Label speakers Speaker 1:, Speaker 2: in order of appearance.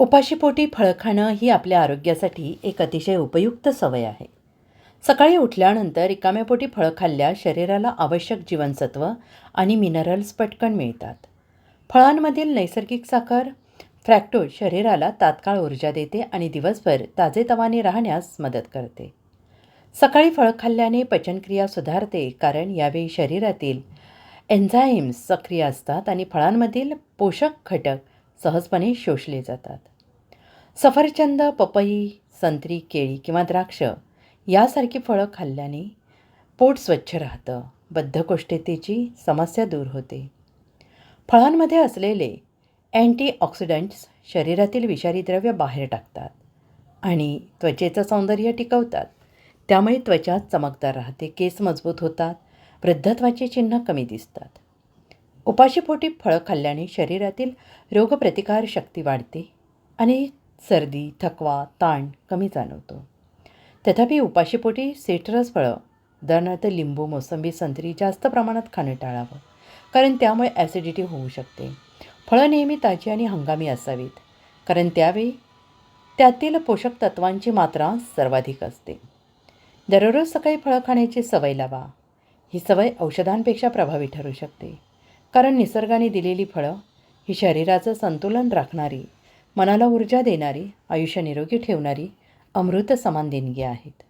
Speaker 1: उपाशीपोटी फळं खाणं ही आपल्या आरोग्यासाठी एक अतिशय उपयुक्त सवय आहे. सकाळी उठल्यानंतर रिकाम्यापोटी फळं खाल्ल्यास शरीराला आवश्यक जीवनसत्व आणि मिनरल्स पटकन मिळतात. फळांमधील नैसर्गिक साखर फ्रॅक्टोज शरीराला तात्काळ ऊर्जा देते आणि दिवसभर ताजेतवाने राहण्यास मदत करते. सकाळी फळं खाल्ल्याने पचनक्रिया सुधारते कारण यावेळी शरीरातील एन्झाईम्स सक्रिय असतात आणि फळांमधील पोषक घटक सहजपणे शोषले जातात. सफरचंद पपई संत्री केळी किंवा द्राक्ष यासारखी फळं खाल्ल्याने पोट स्वच्छ राहतं. बद्धकोष्ठतेची समस्या दूर होते. फळांमध्ये असलेले अँटीऑक्सिडंट्स शरीरातील विषारी द्रव्य बाहेर टाकतात आणि त्वचेचं सौंदर्य टिकवतात. त्यामुळे त्वचा चमकदार राहते केस मजबूत होतात वृद्धत्वाची चिन्ह कमी दिसतात. उपाशीपोटी फळं खाल्ल्याने शरीरातील रोगप्रतिकार शक्ती वाढते आणि सर्दी थकवा ताण कमी जाणवतो. तथापि उपाशीपोटी सिट्रस फळं उदाहरणार्थ लिंबू मोसंबी संत्री जास्त प्रमाणात खाणं टाळावं कारण त्यामुळे ॲसिडिटी होऊ शकते. फळं नेहमी ताजी आणि हंगामी असावीत कारण त्यावेळी त्यातील पोषक तत्वांची मात्रा सर्वाधिक असते. दररोज सकाळी फळं खाण्याची सवय लावा. ही सवय औषधांपेक्षा प्रभावी ठरू शकते कारण निसर्गाने दिलेली फळं ही शरीराचं संतुलन राखणारी मनाला ऊर्जा देणारी आयुष्य निरोगी ठेवणारी अमृत समान देणगी आहेत.